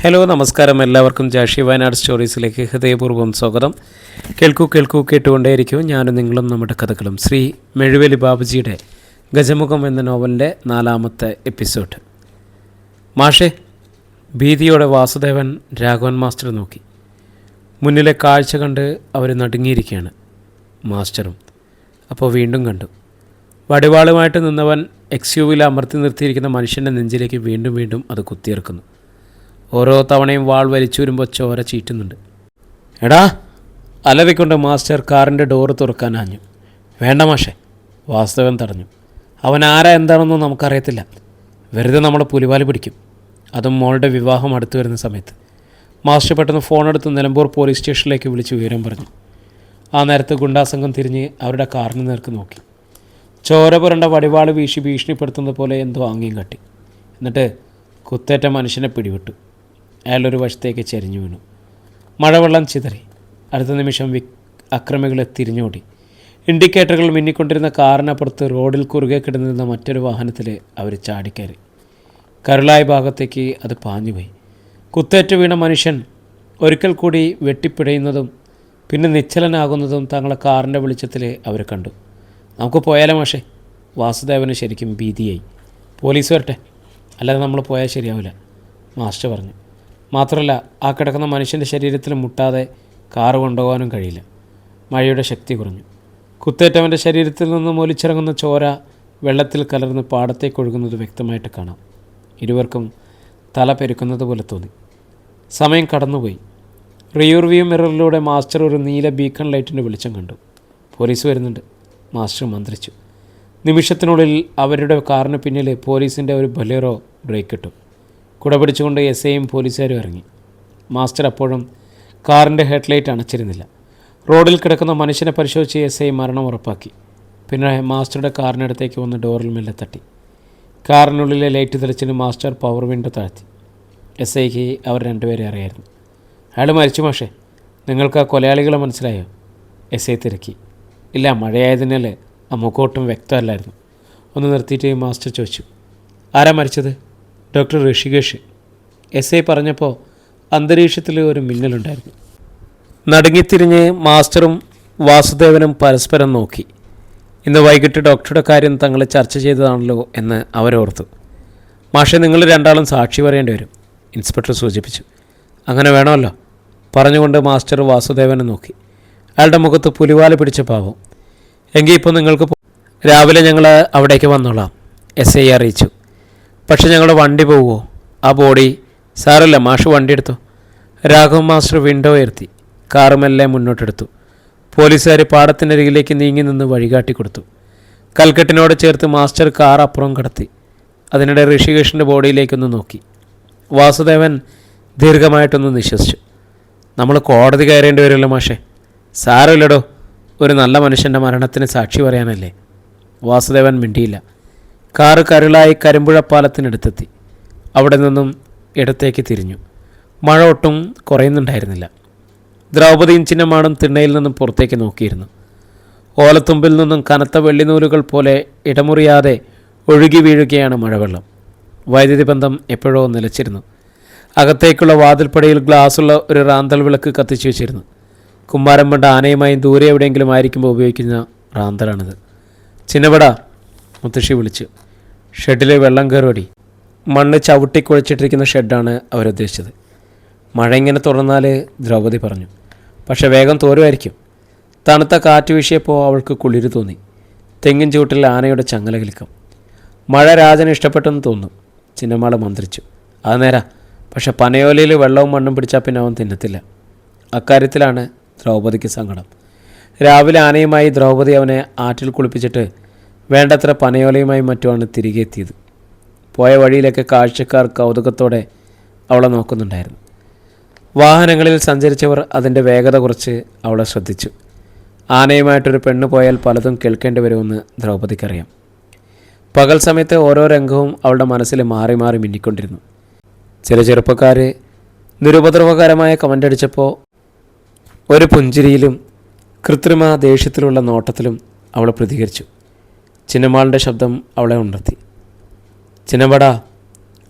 Hello നമസ്കാരം. എല്ലാവർക്കും ജാഷി വയനാട് സ്റ്റോറീസിലേക്ക് ഹൃദയപൂർവം സ്വാഗതം. കേൾക്കൂ കേൾക്കൂ കേട്ടുകൊണ്ടേയിരിക്കും. ഞാനും നിങ്ങളും നമ്മുടെ കഥകളും. ശ്രീ മെഴുവേലി ബാബുജിയുടെ ഗജമുഖം എന്ന നോവലിന്റെ നാലാമത്തെ എപ്പിസോഡ്. മാഷേ ഭീതിയോടെ വാസുദേവൻ രാഘവൻ മാസ്റ്റർ നോക്കി. മുന്നിലെ കാഴ്ച കണ്ട് അവർ നടുങ്ങിയിരിക്കുകയാണ് മാസ്റ്ററും. അപ്പോൾ വീണ്ടും കണ്ടു. വടിവാളുമായിട്ട് നിന്നവൻ എക്സ് യുവിൽ അമർത്തി നിർത്തിയിരിക്കുന്ന മനുഷ്യന്റെ നെഞ്ചിലേക്ക് വീണ്ടും വീണ്ടും അത് കുത്തിയിറക്കുന്നു. ഓരോ തവണയും വാൾ വലിച്ചു വരുമ്പോൾ ചോര ചീറ്റുന്നുണ്ട്. എടാ അലറിക്കൊണ്ട് മാസ്റ്റർ കാറിന്റെ ഡോറ് തുറക്കാനാഞ്ഞു വേണ്ട മാഷെ വാസ്തവം തടഞ്ഞു. അവൻ ആരാ എന്താണെന്നും നമുക്കറിയത്തില്ല. വെറുതെ നമ്മളെ പുലിവാൽ പിടിക്കും. അതും മോളുടെ വിവാഹം അടുത്തു വരുന്ന സമയത്ത്. മാസ്റ്റർ പെട്ടെന്ന് ഫോണെടുത്ത് നിലമ്പൂർ പോലീസ് സ്റ്റേഷനിലേക്ക് വിളിച്ച് വിവരം പറഞ്ഞു. ആ നേരത്ത് ഗുണ്ടാസംഘം തിരിഞ്ഞ് അവരുടെ കാറിന് നേർക്ക് നോക്കി. ചോര പുരണ്ട വടിവാൾ വീശി ഭീഷണിപ്പെടുത്തുന്നത് പോലെ എന്തോ ആംഗ്യം കട്ടി. എന്നിട്ട് കുത്തേറ്റ മനുഷ്യനെ പിടിവിട്ടു. അയാളൊരു വശത്തേക്ക് ചെരിഞ്ഞു വീണു. മഴവെള്ളം ചിതറി. അടുത്ത നിമിഷം വി അക്രമികളെ തിരിഞ്ഞോടി. ഇൻഡിക്കേറ്ററുകൾ മിന്നിക്കൊണ്ടിരുന്ന കാറിനപ്പുറത്ത് റോഡിൽ കുറുകെ കിടന്നിരുന്ന മറ്റൊരു വാഹനത്തിൽ അവർ ചാടിക്കയറി. കരുളായ ഭാഗത്തേക്ക് അത് പാഞ്ഞുപോയി. കുത്തേറ്റ് വീണ മനുഷ്യൻ ഒരിക്കൽ കൂടി വെട്ടിപ്പിടയുന്നതും പിന്നെ നിശ്ചലനാകുന്നതും തങ്ങളെ കാറിന്റെ വെളിച്ചത്തിൽ അവർ കണ്ടു. നമുക്ക് പോയാലോ മാഷേ? വാസുദേവന് ശരിക്കും ഭീതിയായി. പോലീസ് വരട്ടെ. അല്ലാതെ നമ്മൾ പോയാൽ ശരിയാവില്ല മാസ്റ്റർ പറഞ്ഞു. മാത്രമല്ല ആ കിടക്കുന്ന മനുഷ്യന്റെ ശരീരത്തിൽ മുട്ടാതെ കാറ് കൊണ്ടുപോകാനും കഴിയില്ല. മഴയുടെ ശക്തി കുറഞ്ഞു. കുത്തേറ്റവന്റെ ശരീരത്തിൽ നിന്ന് ഒലിച്ചിറങ്ങുന്ന ചോര വെള്ളത്തിൽ കലർന്ന് പാടത്തേക്ക് ഒഴുകുന്നത് വ്യക്തമായിട്ട് കാണാം. ഇരുവർക്കും തല പെരുക്കുന്നത് പോലെ തോന്നി. സമയം കടന്നുപോയി. റിയൂർ വ്യൂ മിററിലൂടെ മാസ്റ്റർ ഒരു നീല ബീക്കൺ ലൈറ്റിന്റെ വെളിച്ചം കണ്ടു. പോലീസ് വരുന്നുണ്ട്. മാസ്റ്റർ മന്ത്രിച്ചു. നിമിഷത്തിനുള്ളിൽ അവരുടെ കാറിന് പിന്നിൽ പോലീസിന്റെ ഒരു ബലേറോ ബ്രേക്ക് ഇട്ടു. കുട പിടിച്ചുകൊണ്ട് എസ് ഐയും പോലീസുകാരും ഇറങ്ങി. മാസ്റ്റർ അപ്പോഴും കാറിന്റെ ഹെഡ്ലൈറ്റ് അണച്ചിരുന്നില്ല. റോഡിൽ കിടക്കുന്ന മനുഷ്യനെ പരിശോധിച്ച് എസ് ഐ മരണം ഉറപ്പാക്കി. പിന്നെ മാസ്റ്ററുടെ കാറിനടുത്തേക്ക് വന്ന് ഡോറിൽ മെല്ലെ തട്ടി. കാറിനുള്ളിലെ ലൈറ്റ് തെളിച്ചിന് മാസ്റ്റർ പവർ വിൻഡോ താഴ്ത്തി. എസ് ഐക്ക് അവർ രണ്ടുപേരെ അറിയായിരുന്നു. അയാൾ മരിച്ചു മാഷേ. നിങ്ങൾക്ക് ആ കൊലയാളികളെ മനസ്സിലായോ? എസ് ഐ തിരക്കി. ഇല്ല മഴയായതിനാൽ ആ മുഖോട്ടും വ്യക്തമല്ലായിരുന്നു. ഒന്ന് നിർത്തിയിട്ട് മാസ്റ്റർ ചോദിച്ചു. ആരാ മരിച്ചത്? ഡോക്ടർ ഋഷികേഷ് എസ് ഐ പറഞ്ഞപ്പോൾ അന്തരീക്ഷത്തിൽ ഒരു മിന്നലുണ്ടായിരുന്നു. നടുങ്ങിത്തിരിഞ്ഞ് മാസ്റ്ററും വാസുദേവനും പരസ്പരം നോക്കി. ഇന്ന് വൈകിട്ട് ഡോക്ടറുടെ കാര്യം തങ്ങൾ ചർച്ച ചെയ്തതാണല്ലോ എന്ന് അവരോർത്തു. മാഷെ നിങ്ങൾ രണ്ടാളും സാക്ഷി പറയേണ്ടി വരും ഇൻസ്പെക്ടർ സൂചിപ്പിച്ചു. അങ്ങനെ വേണമല്ലോ പറഞ്ഞുകൊണ്ട് മാസ്റ്റർ വാസുദേവനെ നോക്കി. അയാളുടെ മുഖത്ത് പുലിവാല പിടിച്ച പാവം. എങ്കിൽ ഇപ്പോൾ നിങ്ങൾക്ക് രാവിലെ ഞങ്ങൾ അവിടേക്ക് വന്നോളാം എസ് ഐ അറിയിച്ചു. പക്ഷെ ഞങ്ങളുടെ വണ്ടി പോവുമോ ആ ബോഡി സാറല്ല മാഷ് വണ്ടി എടുത്തു രാഘവ മാസ്റ്റർ വിൻഡോ ഉയർത്തി. കാറുമെല്ലാം മുന്നോട്ടെടുത്തു. പോലീസുകാർ പാടത്തിനരികിലേക്ക് നീങ്ങി നിന്ന് വഴികാട്ടി കൊടുത്തു. കൽക്കെട്ടിനോട് ചേർത്ത് മാസ്റ്റർ കാർ അപ്പുറം കടത്തി. അതിനിടെ ഋഷികേഷിന്റെ ബോഡിയിലേക്കൊന്ന് നോക്കി. വാസുദേവൻ ദീർഘമായിട്ടൊന്ന് നിശ്വസിച്ചു. നമ്മൾ കോടതി കയറേണ്ടി വരുമല്ലോ മാഷേ. സാരമില്ലടോ. ഒരു നല്ല മനുഷ്യന്റെ മരണത്തിന് സാക്ഷി പറയാനല്ലേ? വാസുദേവൻ മിണ്ടിയില്ല. കാറ് കരുളായി കരിമ്പുഴ പാലത്തിനടുത്തെത്തി. അവിടെ നിന്നും ഇടത്തേക്ക് തിരിഞ്ഞു. മഴ ഒട്ടും കുറയുന്നുണ്ടായിരുന്നില്ല. ദ്രൗപദിയും ചിഹ്നമാണും തിണ്ണയിൽ നിന്നും പുറത്തേക്ക് നോക്കിയിരുന്നു. ഓലത്തുമ്പിൽ നിന്നും കനത്ത വെള്ളിനൂലുകൾ പോലെ ഇടമുറിയാതെ ഒഴുകി വീഴുകയാണ് മഴവെള്ളം. വൈദ്യുതി ബന്ധം എപ്പോഴോ നിലച്ചിരുന്നു. അകത്തേക്കുള്ള വാതിൽപ്പടിയിൽ ഗ്ലാസ്സുള്ള ഒരു റാന്തൽ വിളക്ക് കത്തിച്ചു വെച്ചിരുന്നു. കുമ്മാരം കണ്ട ആനയുമായും ദൂരെ എവിടെയെങ്കിലും ആയിരിക്കുമ്പോൾ ഉപയോഗിക്കുന്ന റാന്തലാണിത്. ചിന്നവട മുത്തശ്ശി വിളിച്ചു. ഷെഡിൽ വെള്ളം കയറുവടി. മണ്ണ് ചവിട്ടി കുഴച്ചിട്ടിരിക്കുന്ന ഷെഡാണ് അവരുദ്ദേശിച്ചത്. മഴ ഇങ്ങനെ തുറന്നാൽ ദ്രൗപദി പറഞ്ഞു പക്ഷേ വേഗം തോരുമായിരിക്കും. തണുത്ത കാറ്റ് വീശിയപ്പോൾ അവൾക്ക് കുളിര് തോന്നി. തെങ്ങിൻ ചൂട്ടിൽ ആനയുടെ ചങ്ങല കിലുക്കം. മഴ രാജന് ഇഷ്ടപ്പെട്ടെന്ന് തോന്നും ചിന്നമാള മന്ത്രിച്ചു അത് നേരാ. പക്ഷെ പനയോലയിൽ വെള്ളവും മണ്ണും പിടിച്ചാൽ പിന്നെ അവൻ തിന്നത്തില്ല. അക്കാര്യത്തിലാണ് ദ്രൗപദിക്ക് സങ്കടം. രാവിലെ ആനയുമായി ദ്രൗപദി അവനെ ആറ്റിൽ കുളിപ്പിച്ചിട്ട് വേണ്ടത്ര പനയോലയുമായി മറ്റുമാണ് തിരികെ എത്തിയത്. പോയ വഴിയിലൊക്കെ കാഴ്ചക്കാർ കൗതുകത്തോടെ അവളെ നോക്കുന്നുണ്ടായിരുന്നു. വാഹനങ്ങളിൽ സഞ്ചരിച്ചവർ അതിന്റെ വേഗത കുറച്ച് അവളെ ശ്രദ്ധിച്ചു. ആനയുമായിട്ടൊരു പെണ്ണ് പോയാൽ പലതും കേൾക്കേണ്ടി വരുമെന്ന് ദ്രൗപദിക്കറിയാം. പകൽ സമയത്ത് ഓരോ രംഗവും അവളുടെ മനസ്സിൽ മാറി മാറി മിന്നിക്കൊണ്ടിരുന്നു. ചില ചെറുപ്പക്കാർ നിരുപദ്രവകരമായ കമന്റ് അടിച്ചപ്പോൾ ഒരു പുഞ്ചിരിയിലും കൃത്രിമ ദേഷ്യത്തിലുള്ള നോട്ടത്തിലും അവൾ പ്രതികരിച്ചു. ചിന്നമാളിന്റെ ശബ്ദം അവളെ ഉണർത്തി ചിന്നമ്മട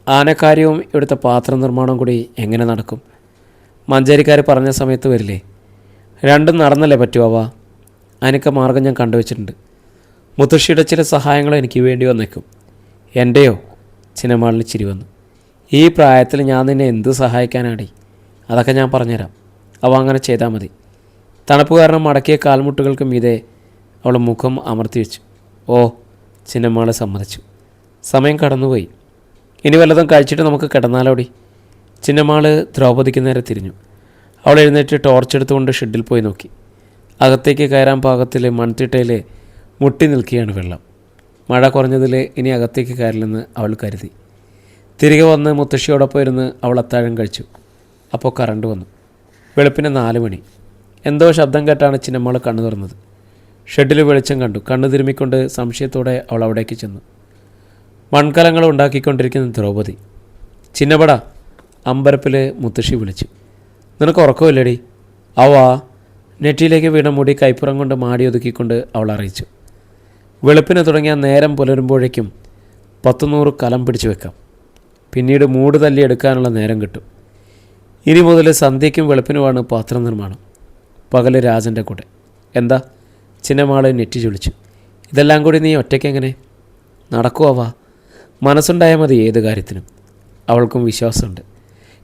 ആനക്കാര്യവും ഇവിടുത്തെ പാത്ര നിർമ്മാണവും കൂടി എങ്ങനെ നടക്കും? മഞ്ചേരിക്കാർ പറഞ്ഞ സമയത്ത് വരില്ലേ? രണ്ടും നടന്നല്ലേ പറ്റുവാ അതിനൊക്കെ മാർഗം ഞാൻ കണ്ടുവച്ചിട്ടുണ്ട്. മുത്തശ്ശിയുടെ ചില സഹായങ്ങൾ എനിക്ക് വേണ്ടി വന്നേക്കും. എന്റെയോ ചിന്നമാളിന് ചിരി വന്നു. ഈ പ്രായത്തിൽ ഞാൻ നിന്നെ എന്ത് സഹായിക്കാനാടി? അതൊക്കെ ഞാൻ പറഞ്ഞുതരാം. അവ അങ്ങനെ ചെയ്താൽ മതി. തണുപ്പ് കാരണം മടക്കിയ കാൽമുട്ടുകൾക്ക് മീതെ അവൾ മുഖം അമർത്തി വെച്ചു. ഓ ചിന്നമ്മാളെ സമ്മതിച്ചു. സമയം കടന്നുപോയി. ഇനി വല്ലതും കഴിച്ചിട്ട് നമുക്ക് കിടന്നാലോടി. ചിന്നമ്മാൾ ദ്രൗപദിക്ക് നേരെ തിരിഞ്ഞു. അവൾ എഴുന്നേറ്റ് ടോർച്ച് എടുത്തുകൊണ്ട് ഷെഡിൽ പോയി നോക്കി. അകത്തേക്ക് കയറാൻ പാകത്തിൽ മൺതിട്ടയിൽ മുട്ടി നിൽക്കുകയാണ് വെള്ളം. മഴ കുറഞ്ഞതിൽ ഇനി അകത്തേക്ക് കയറില്ലെന്ന് അവൾ കരുതി. തിരികെ വന്ന് മുത്തശ്ശിയോടൊപ്പം ഇരുന്ന് അവൾ അത്താഴം കഴിച്ചു. അപ്പോൾ കറണ്ട് വന്നു. വെളുപ്പിന് നാല് മണി. എന്തോ ശബ്ദം കേട്ടാണ് ചിന്നമ്മൾ കണ്ണു തുറന്നത് ഷെഡിൽ വെളിച്ചം കണ്ടു. കണ്ണു തിരുമ്മിക്കൊണ്ട് സംശയത്തോടെ അവൾ അവിടേക്ക് ചെന്നു. മൺകലങ്ങൾ ഉണ്ടാക്കിക്കൊണ്ടിരിക്കുന്ന ദ്രൗപദി. ചിന്നപട അമ്പരപ്പിൽ മുത്തശ്ശി വിളിച്ചു. നിനക്ക് ഉറക്കമില്ലടി. അവ നെറ്റിയിലേക്ക് വീണ മുടി കൈപ്പുറം കൊണ്ട് മാടി ഒതുക്കിക്കൊണ്ട് അവൾ അറിയിച്ചു. വെളുപ്പിന് തുടങ്ങിയ നേരം പുലരുമ്പോഴേക്കും പത്തുനൂറ് കലം പിടിച്ചു വെക്കാം. പിന്നീട് മൂട് തല്ലി എടുക്കാനുള്ള നേരം കിട്ടും. ഇനി മുതൽ സന്ധ്യയ്ക്കും വെളുപ്പിനുമാണ് പാത്രനിർമ്മാണം. പകൽ രാജന്റെ കൂടെ. എന്താ? ചിന്നമാൾ നെറ്റി ചൊളിച്ചു ഇതെല്ലാം കൂടി നീ ഒറ്റയ്ക്കെങ്ങനെ നടക്കുവാ മനസ്സുണ്ടായാൽ മതി ഏത് കാര്യത്തിനും. അവൾക്കും വിശ്വാസമുണ്ട്.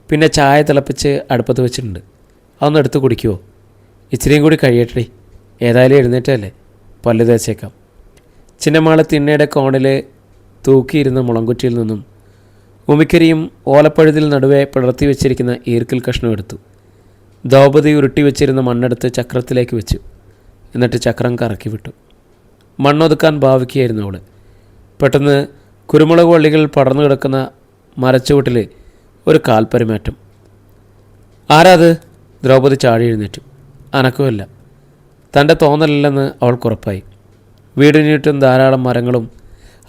പിന്നെ ചായ തിളപ്പിച്ച് അടുപ്പത്ത് വെച്ചിട്ടുണ്ട്. അതൊന്ന് എടുത്ത് കുടിക്കുമോ ഇച്ചിരിയും കൂടി കഴിയട്ടെ ഏതായാലും എഴുന്നേറ്റല്ലേ? പല്ല് തേച്ചേക്കാം. ചിന്നമാൾ തിണ്ണയുടെ കോണിൽ തൂക്കിയിരുന്ന മുളങ്കുറ്റിയിൽ നിന്നും ഉമിക്കരിയും ഓലപ്പഴുതിൽ നടുവെ പിളർത്തി വെച്ചിരിക്കുന്ന ഈർക്കിൽ കഷ്ണം എടുത്തു. ദ്രൗപതി ഉരുട്ടി വെച്ചിരുന്ന മണ്ണെടുത്ത് ചക്രത്തിലേക്ക് വെച്ചു. എന്നിട്ട് ചക്രം കറക്കി വിട്ടു. മണ്ണൊതുക്കാൻ ഭാവിക്കുകയായിരുന്നു അവൾ പെട്ടെന്ന് കുരുമുളക് വള്ളികൾ പടർന്നു കിടക്കുന്ന മരച്ചുവട്ടിൽ ഒരു കാൽപ്പരിമാറ്റം ആരാത്? ദ്രൗപദി ചാടി എഴുന്നേറ്റു. അനക്കുമല്ല. തന്റെ തോന്നലല്ലെന്ന് അവൾക്കുറപ്പായി വീടിന് ചുറ്റും ധാരാളം മരങ്ങളും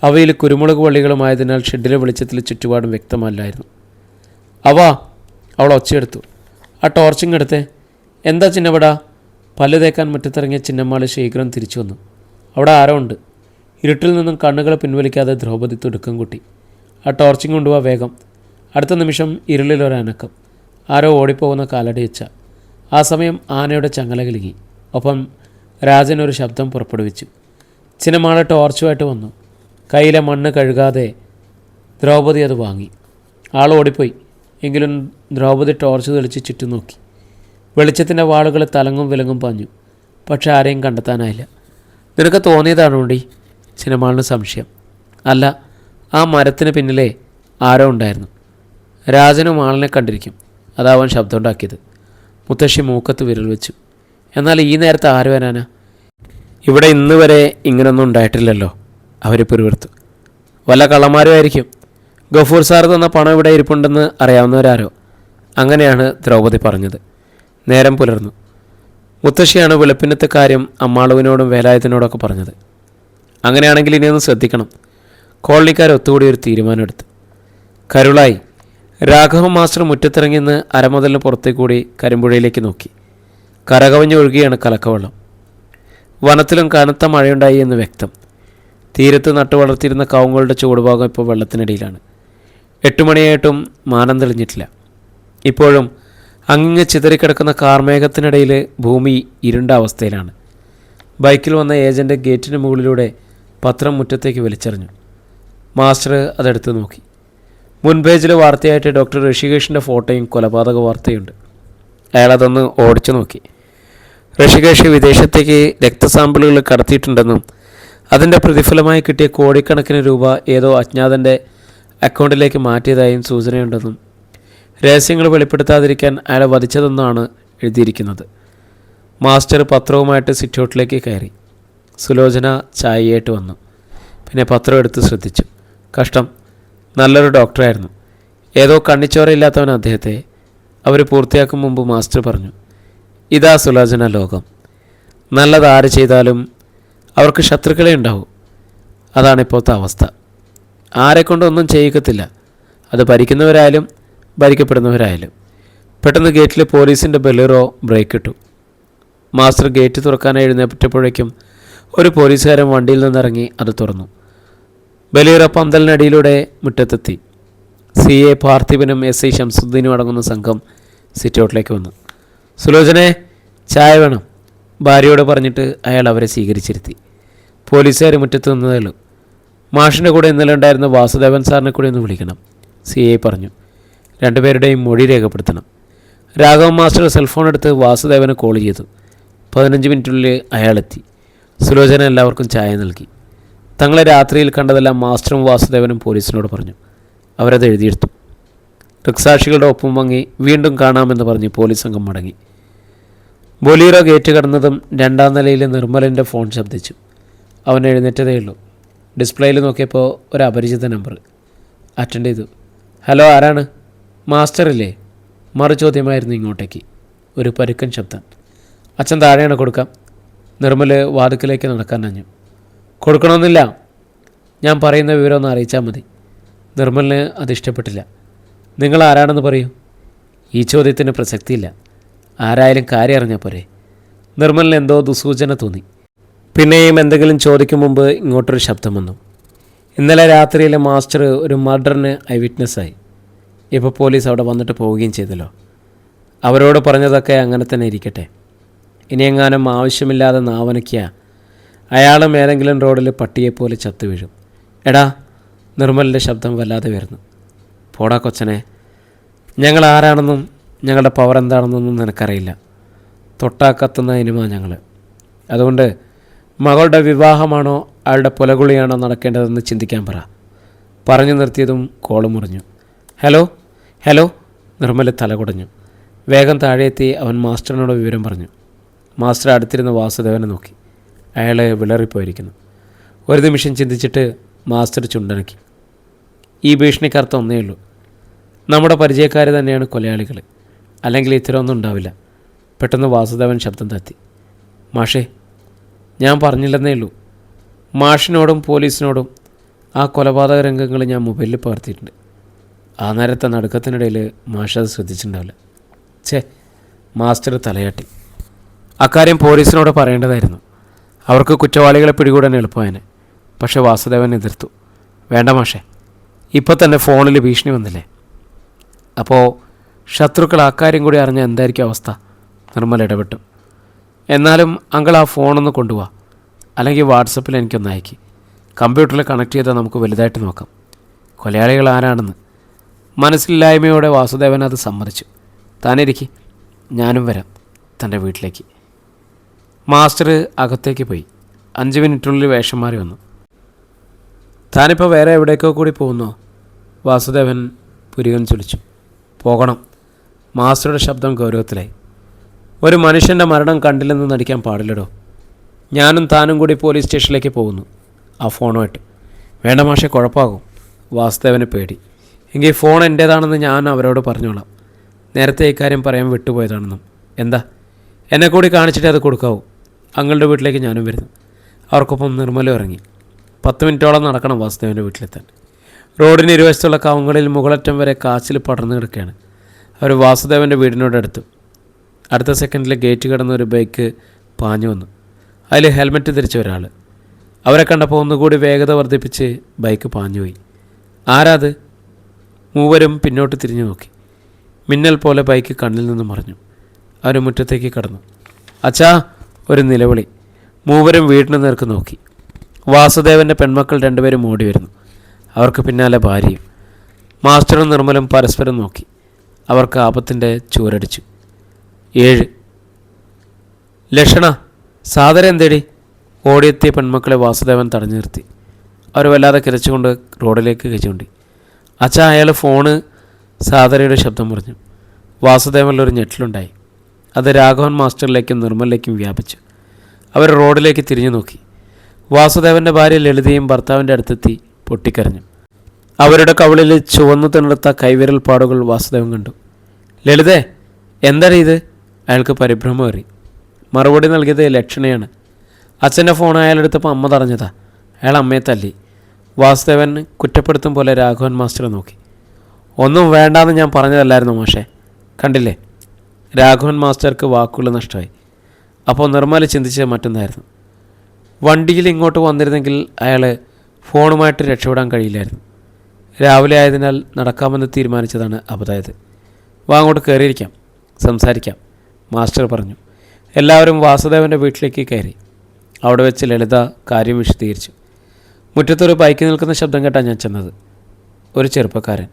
അവയിൽ കുരുമുളക് വള്ളികളുമായതിനാൽ ഷെഡിലെ വെളിച്ചത്തിൽ ചുറ്റുപാടും വ്യക്തമല്ലായിരുന്നു. അവ അവൾ ഒച്ചയെടുത്തു. ആ ടോർച്ചിങ് എടുത്തേ. എന്താ ചിന്നവടാ? പല്ല് തേക്കാൻ മുറ്റത്തിറങ്ങിയ ചിന്നമ്മാൾ ശീഘ്രം തിരിച്ചു വന്നു. അവിടെ ആരോ ഉണ്ട്. ഇരുട്ടിൽ നിന്നും കണ്ണുകൾ പിൻവലിക്കാതെ ദ്രൗപദി തുടുക്കം കൂട്ടി. ആ ടോർച്ചിങ് കൊണ്ടുപോവാ വേഗം. അടുത്ത നിമിഷം ഇരുളിൽ ഇരുളിലൊരനക്കം ആരോ ഓടിപ്പോകുന്ന കാലടി വെച്ച ആ സമയം ആനയുടെ ചങ്ങല കിലുങ്ങി. ഒപ്പം രാജൻ ഒരു ശബ്ദം പുറപ്പെടുവിച്ചു. ചിന്നമാൾ ടോർച്ചുമായിട്ട് വന്നു. കയ്യിലെ മണ്ണ് കഴുകാതെ ദ്രൗപദി അത് വാങ്ങി. ആൾ ഓടിപ്പോയി. എങ്കിലും ദ്രൗപദി ടോർച്ച് തെളിച്ച് ചുറ്റും നോക്കി. വെളിച്ചത്തിന്റെ വാളുകൾ തലങ്ങും വിലങ്ങും പാഞ്ഞു. പക്ഷെ ആരെയും കണ്ടെത്താനായില്ല. നിനക്ക് തോന്നിയതാണോണ്ടി സിനിമാളിന് സംശയം. അല്ല ആ മരത്തിന് പിന്നിലെ ആരോ ഉണ്ടായിരുന്നു. രാജനും ആളിനെ കണ്ടിരിക്കും. അതാവാൻ ശബ്ദമുണ്ടാക്കിയത് മുത്തശ്ശി മൂക്കത്ത് വിരൽ വെച്ചു. എന്നാൽ ഈ നേരത്തെ ആര് വരാനാ? ഇവിടെ ഇന്ന് വരെ ഇങ്ങനൊന്നും ഉണ്ടായിട്ടില്ലല്ലോ. അവർ പിറുവിറുത്തു വല്ല കള്ളന്മാരുമായിരിക്കും ഗഫൂർ സാർ തന്ന പണം ഇവിടെ ഇരിപ്പുണ്ടെന്ന് അറിയാവുന്നവരാരോ? അങ്ങനെയാണ് ദ്രൗപദി പറഞ്ഞത്. നേരം പുലർന്നു. മുത്തശ്ശിയാണ് വെളുപ്പിനത്തെ കാര്യം അമ്മാളുവിനോടും വേലായത്തിനോടൊക്കെ പറഞ്ഞത്. അങ്ങനെയാണെങ്കിൽ ഇനിയൊന്ന് ശ്രദ്ധിക്കണം. കോളനിക്കാർ ഒത്തുകൂടി ഒരു തീരുമാനമെടുത്തു. കരുളായി രാഘവ മാസ്റ്റർ മുറ്റത്തിറങ്ങി നിന്ന് അരമുതലിന് പുറത്തേക്ക് കൂടി കരിമ്പുഴയിലേക്ക് നോക്കി. കരകവഞ്ഞൊഴുകിയാണ് കലക്കവെള്ളം. വനത്തിലും കനത്ത മഴയുണ്ടായി എന്ന് വ്യക്തം. തീരത്ത് നട്ടു വളർത്തിയിരുന്ന കവുങ്ങളുടെ ചൂടുഭാഗം ഇപ്പോൾ വെള്ളത്തിനടിയിലാണ്. എട്ട് മണിയായിട്ടും മാനം തെളിഞ്ഞിട്ടില്ല. ഇപ്പോഴും അങ്ങ് ചിതറിക്കിടക്കുന്ന കാർമേഘത്തിനിടയിൽ ഭൂമി ഇരുണ്ട അവസ്ഥയിലാണ്. ബൈക്കിൽ വന്ന ഏജന്റ് ഗേറ്റിന് മുകളിലൂടെ പത്രം മുറ്റത്തേക്ക് വലിച്ചെറിഞ്ഞു. മാസ്റ്റർ അതെടുത്ത് നോക്കി. മുൻ പേജിൽ വാർത്തയായിട്ട് ഡോക്ടർ ഋഷികേഷിന്റെ ഫോട്ടോയും കൊലപാതക വാർത്തയുണ്ട്. അയാൾ അതൊന്ന് ഓടിച്ചു നോക്കി. ഋഷികേഷ് വിദേശത്തേക്ക് രക്തസാമ്പിളുകൾ കടത്തിയിട്ടുണ്ടെന്നും അതിന്റെ പ്രതിഫലമായി കിട്ടിയ കോടിക്കണക്കിന് രൂപ ഏതോ അജ്ഞാതന്റെ അക്കൗണ്ടിലേക്ക് മാറ്റിയതായും സൂചനയുണ്ടെന്നും രഹസ്യങ്ങൾ വെളിപ്പെടുത്താതിരിക്കാൻ അയാളെ വധിച്ചതെന്നാണ് എഴുതിയിരിക്കുന്നത്. മാസ്റ്റർ പത്രവുമായിട്ട് സിറ്റൗട്ടിലേക്ക് കയറി. സുലോചന ചായയായിട്ട് വന്നു. പിന്നെ പത്രം എടുത്ത് ശ്രദ്ധിച്ചു. കഷ്ടം. നല്ലൊരു ഡോക്ടറായിരുന്നു. ഏതോ കണ്ണിച്ചോരയില്ലാത്തവൻ അദ്ദേഹത്തെ അവർ പൂർത്തിയാക്കും മുമ്പ് മാസ്റ്റർ പറഞ്ഞു ഇതാ സുലോചന ലോകം. നല്ലത് ആര് ചെയ്താലും അവർക്ക് ശത്രുക്കളെ ഉണ്ടാവും. അതാണ് ഇപ്പോഴത്തെ അവസ്ഥ. ആരെക്കൊണ്ടൊന്നും ചെയ്യിക്കത്തില്ല. അത് ഭരിക്കുന്നവരായാലും ഭരിക്കപ്പെടുന്നവരായാലും. പെട്ടെന്ന് ഗേറ്റിൽ പോലീസിന്റെ ബെലറോ ബ്രേക്ക് ഇട്ടു മാസ്റ്റർ ഗേറ്റ് തുറക്കാനായി എഴുന്നേറ്റപ്പോഴേക്കും ഒരു പോലീസുകാരൻ വണ്ടിയിൽ നിന്നിറങ്ങി അത് തുറന്നു. ബലീറ പന്തലിനടിയിലൂടെ മുറ്റത്തെത്തി. സി എ പാർത്ഥിപനും എസ് ഐ ഷംസുദ്ദീനും അടങ്ങുന്ന സംഘം സിറ്റൗട്ടിലേക്ക് വന്നു. സുലോചനെ ചായ വേണം. ഭാര്യയോട് പറഞ്ഞിട്ട് അയാൾ അവരെ സ്വീകരിച്ചിരുത്തി. പോലീസുകാർ മുറ്റത്ത് നിന്നതേ ഉള്ളൂ മാഷിന്റെ കൂടെ ഇന്നലെ ഉണ്ടായിരുന്ന വാസുദേവൻ സാറിനെ കൂടി ഒന്ന് വിളിക്കണം സി ഐ പറഞ്ഞു. രണ്ടുപേരുടെയും മൊഴി രേഖപ്പെടുത്തണം. രാഘവ മാസ്റ്റർ സെൽഫോൺ എടുത്ത് വാസുദേവനെ കോൾ ചെയ്തു. പതിനഞ്ച് മിനിറ്റിനുള്ളിൽ അയാളെത്തി. സുലോചന എല്ലാവർക്കും ചായ നൽകി. തങ്ങളെ രാത്രിയിൽ കണ്ടതെല്ലാം മാസ്റ്ററും വാസുദേവനും പോലീസിനോട് പറഞ്ഞു. അവരത് എഴുതിയെടുത്തു. ദൃക്സാക്ഷികളുടെ ഒപ്പം വാങ്ങി വീണ്ടും കാണാമെന്ന് പറഞ്ഞ് പോലീസ് സംഘം മടങ്ങി. ബൊലീറോ ഗേറ്റ് കടന്നതും രണ്ടാം നിലയിലെ നിർമ്മലിന്റെ ഫോൺ ശബ്ദിച്ചു. അവൻ എഴുന്നേറ്റതേ ഉള്ളൂ. ഡിസ്പ്ലേയിൽ നോക്കിയപ്പോൾ ഒരു അപരിചിത നമ്പർ അറ്റൻഡ് ചെയ്തു. ഹലോ ആരാണ്? മാസ്റ്റർ മറുചോദ്യമായിരുന്നു മറു ചോദ്യമായിരുന്നു ഇങ്ങോട്ടേക്ക്. ഒരു പരുക്കൻ ശബ്ദം. അച്ഛൻ താഴെയാണ് കൊടുക്കാം. നിർമ്മൽ വാതുക്കിലേക്ക് നടക്കാൻ അഞ്ഞു കൊടുക്കണമെന്നില്ല. ഞാൻ പറയുന്ന വിവരം ഒന്ന് അറിയിച്ചാൽ മതി. നിർമ്മലിന് അത് ഇഷ്ടപ്പെട്ടില്ല. നിങ്ങൾ ആരാണെന്ന് പറയൂ. ഈ ചോദ്യത്തിന് പ്രസക്തിയില്ല. ആരായാലും കാര്യം അറിഞ്ഞാൽ പോരെ. നിർമ്മലിന് എന്തോ ദുസൂചന തോന്നി. പിന്നെയും എന്തെങ്കിലും ചോദിക്കും മുമ്പ് ഇങ്ങോട്ടൊരു ശബ്ദം വന്നു. ഇന്നലെ രാത്രിയിലെ മാസ്റ്റർ ഒരു മർഡറിന് ഐ വിറ്റ്നസ്സായി. ഇപ്പോൾ പോലീസ് അവിടെ വന്നിട്ട് പോവുകയും ചെയ്തല്ലോ. അവരോട് പറഞ്ഞതൊക്കെ അങ്ങനെ തന്നെ ഇരിക്കട്ടെ. ഇനിയെങ്ങാനും ആവശ്യമില്ലാതെ നാവനയ്ക്കുക അയാളും ഏതെങ്കിലും റോഡിൽ പട്ടിയെപ്പോലെ ചത്തു വീഴും. എടാ നിർമ്മലിന്റെ ശബ്ദം വല്ലാതെ വരുന്നു പോടാ കൊച്ചനെ. ഞങ്ങൾ ആരാണെന്നും ഞങ്ങളുടെ പവർ എന്താണെന്നൊന്നും നിനക്കറിയില്ല. തൊട്ടാ കത്തുന്ന ഇനിമ ഞങ്ങൾ അതുകൊണ്ട് മകളുടെ വിവാഹമാണോ അയാളുടെ പുലകുളിയാണോ നടക്കേണ്ടതെന്ന് ചിന്തിക്കാൻ പറ. പറഞ്ഞു നിർത്തിയതും കോൾ മുറിഞ്ഞു. ഹലോ ഹലോ നിർമ്മല തലകുടഞ്ഞു വേഗം താഴെയെത്തി അവൻ മാസ്റ്ററിനോട് വിവരം പറഞ്ഞു. മാസ്റ്റർ അടുത്തിരുന്ന വാസുദേവനെ നോക്കി. അയാളെ വിളറിപ്പോയിരിക്കുന്നു. ഒരു നിമിഷം ചിന്തിച്ചിട്ട് മാസ്റ്റർ ചുണ്ടനക്കി. ഈ ഭീഷണിക്കർത്ഥം ഒന്നേ ഉള്ളൂ. നമ്മുടെ പരിചയക്കാർ തന്നെയാണ് കൊലയാളികൾ അല്ലെങ്കിൽ ഇത്തരമൊന്നും ഉണ്ടാവില്ല. പെട്ടെന്ന് വാസുദേവൻ ശബ്ദം തത്തി മാഷേ ഞാൻ പറഞ്ഞില്ലെന്നേ ഉള്ളൂ. മാഷിനോടും പോലീസിനോടും ആ കൊലപാതക രംഗങ്ങൾ ഞാൻ മൊബൈലിൽ പകർത്തിയിട്ടുണ്ട്. ആ നേരത്തെ നടുക്കത്തിനിടയിൽ മാഷ് അത് ശ്രദ്ധിച്ചിട്ടുണ്ടാവില്ല. ഛേ മാസ്റ്റർ തലയാട്ടി. അക്കാര്യം പോലീസിനോട് പറയേണ്ടതായിരുന്നു. അവർക്ക് കുറ്റവാളികളെ പിടികൂടാൻ എളുപ്പമായനെ. പക്ഷേ വാസുദേവൻ എതിർത്തു. വേണ്ട മാഷേ ഇപ്പോൾ തന്നെ ഫോണിൽ ഭീഷണി വന്നില്ലേ? അപ്പോൾ ശത്രുക്കൾ അക്കാര്യം കൂടി അറിഞ്ഞ എന്തായിരിക്കും അവസ്ഥ? നിർമ്മൽ ഇടപെട്ടു. എന്നാലും അങ്കിൾ ആ ഫോണൊന്ന് കൊണ്ടുപോവാ അല്ലെങ്കിൽ വാട്സപ്പിൽ എനിക്കൊന്ന് അയക്കി. കമ്പ്യൂട്ടറിൽ കണക്ട് ചെയ്താൽ നമുക്ക് വലുതായിട്ട് നോക്കാം. കൊലയാളികൾ ആരാണെന്ന്. മനസ്സില്ലായ്മയോടെ വാസുദേവൻ അത് സമ്മതിച്ചു. താനിരിക്കെ ഞാനും വരാം തന്റെ വീട്ടിലേക്ക്. മാസ്റ്റർ അകത്തേക്ക് പോയി. അഞ്ച് മിനിറ്റിനുള്ളിൽ വേഷം മാറി വന്നു. താനിപ്പോൾ വേറെ എവിടേക്കോ കൂടി പോകുന്നോ. വാസുദേവൻ പുരികൻ ചൊലിച്ചു പോകണം. മാസ്റ്ററുടെ ശബ്ദം ഗൗരവത്തിലായി. ഒരു മനുഷ്യന്റെ മരണം കണ്ടില്ലെന്ന് നടിക്കാൻ പാടില്ലടോ. ഞാനും താനും കൂടി പോലീസ് സ്റ്റേഷനിലേക്ക് പോകുന്നു. ആ ഫോണുമായിട്ട്. വേണ്ട മാഷെ കുഴപ്പമാകും. വാസുദേവന് പേടി. എങ്കിൽ ഫോൺ എന്റേതാണെന്ന് ഞാൻ അവരോട് പറഞ്ഞോളാം. നേരത്തെ ഇക്കാര്യം പറയാൻ വിട്ടുപോയതാണെന്നും. എന്താ? എന്നെ കൂടി കാണിച്ചിട്ട് അത് കൊടുക്കാവൂ. അങ്ങളുടെ വീട്ടിലേക്ക് ഞാനും വരുന്നു. അവർക്കൊപ്പം നിർമ്മല ഇറങ്ങി. പത്ത് മിനിറ്റോളം നടക്കണം വാസുദേവന്റെ വീട്ടിലെത്താൻ. റോഡിന് ഇരുവശത്തുള്ള കവങ്ങളിൽ മുകളറ്റം വരെ കാച്ചിൽ പടർന്നു കിടക്കുകയാണ്. അവർ വാസുദേവന്റെ വീടിനോടടുത്തു അടുത്ത. സെക്കൻഡിൽ ഗേറ്റ് കടന്ന ഒരു ബൈക്ക് പാഞ്ഞു വന്നു. അതിൽ ഹെൽമെറ്റ് ധരിച്ച ഒരാൾ അവരെ കണ്ടപ്പോൾ ഒന്നുകൂടി വേഗത വർദ്ധിപ്പിച്ച് ബൈക്ക് പാഞ്ഞുപോയി. ആരാത്? മൂവരും പിന്നോട്ട് തിരിഞ്ഞു നോക്കി. മിന്നൽ പോലെ ബൈക്ക് കണ്ണിൽ നിന്ന് മറിഞ്ഞു. അവർ മുറ്റത്തേക്ക് കടന്നു. അച്ഛാ ഒരു നിലവിളി. മൂവരും വീടിന് നേർക്ക് നോക്കി. വാസുദേവന്റെ പെൺമക്കൾ രണ്ടുപേരും ഓടി വരുന്നു. അവർക്ക് പിന്നാലെ ഭാര്യയും. മാസ്റ്ററും നിർമ്മലും പരസ്പരം നോക്കി. അവർക്ക് ആപത്തിന്റെ ചൂരടിച്ചു. ഏഴ്. ലക്ഷണ സാദര എന്തേടി? ഓടിയെത്തിയ പെൺമക്കളെ വാസുദേവൻ തടഞ്ഞു നിർത്തി. അവർ വല്ലാതെ കിരച്ചുകൊണ്ട് റോഡിലേക്ക് കഴിച്ചുകൊണ്ടി അച്ഛാ അയാൾ ഫോണ് സാധനയുടെ ശബ്ദം പറഞ്ഞു. വാസുദേവനിലൊരു ഞെട്ടിലുണ്ടായി. അത് രാഘവൻ മാസ്റ്ററിലേക്കും നിർമ്മലിലേക്കും വ്യാപിച്ചു. അവർ റോഡിലേക്ക് തിരിഞ്ഞു നോക്കി. വാസുദേവന്റെ ഭാര്യ ലളിതയും ഭർത്താവിന്റെ അടുത്തെത്തി പൊട്ടിക്കരഞ്ഞു. അവരുടെ കവളിൽ ചുവന്നു തിണർത്ത കൈവിരൽ പാടുകൾ വാസുദേവൻ കണ്ടു. ലളിതേ എന്താണ് ഇത്? അയാൾക്ക് പരിഭ്രമമേറി. മറുപടി നൽകിയത് ലക്ഷണയാണ്. അച്ഛന്റെ ഫോൺ അയാളെടുത്തപ്പോൾ അമ്മ തടഞ്ഞതാ. അയാൾ അമ്മയെ തല്ലി. വാസുദേവൻ കുറ്റപ്പെടുത്തും പോലെ രാഘവൻ മാസ്റ്ററെ നോക്കി. ഒന്നും വേണ്ടാന്ന് ഞാൻ പറഞ്ഞതല്ലായിരുന്നു മാഷേ? കണ്ടില്ലേ? രാഘവൻ മാസ്റ്റർക്ക് വാക്കുകൾ നഷ്ടമായി. അപ്പോൾ നിർമ്മല ചിന്തിച്ചത് മറ്റൊന്നായിരുന്നു. വണ്ടിയിൽ ഇങ്ങോട്ട് വന്നിരുന്നെങ്കിൽ അയാൾ ഫോണുമായിട്ട് രക്ഷപ്പെടാൻ കഴിയില്ലായിരുന്നു. രാവിലെ ആയതിനാൽ നടക്കാമെന്ന് തീരുമാനിച്ചതാണ് അബദ്ധമായത്. വാ അങ്ങോട്ട് കയറിയിരിക്കാം. സംസാരിക്കാം. മാസ്റ്റർ പറഞ്ഞു. എല്ലാവരും വാസുദേവന്റെ വീട്ടിലേക്ക് കയറി. അവിടെ വെച്ച് ലളിത കാര്യം വിശദീകരിച്ചു. മുറ്റത്തൊരു ബൈക്ക് നിൽക്കുന്ന ശബ്ദം കേട്ടാണ് ഞാൻ ചെന്നത്. ഒരു ചെറുപ്പക്കാരൻ.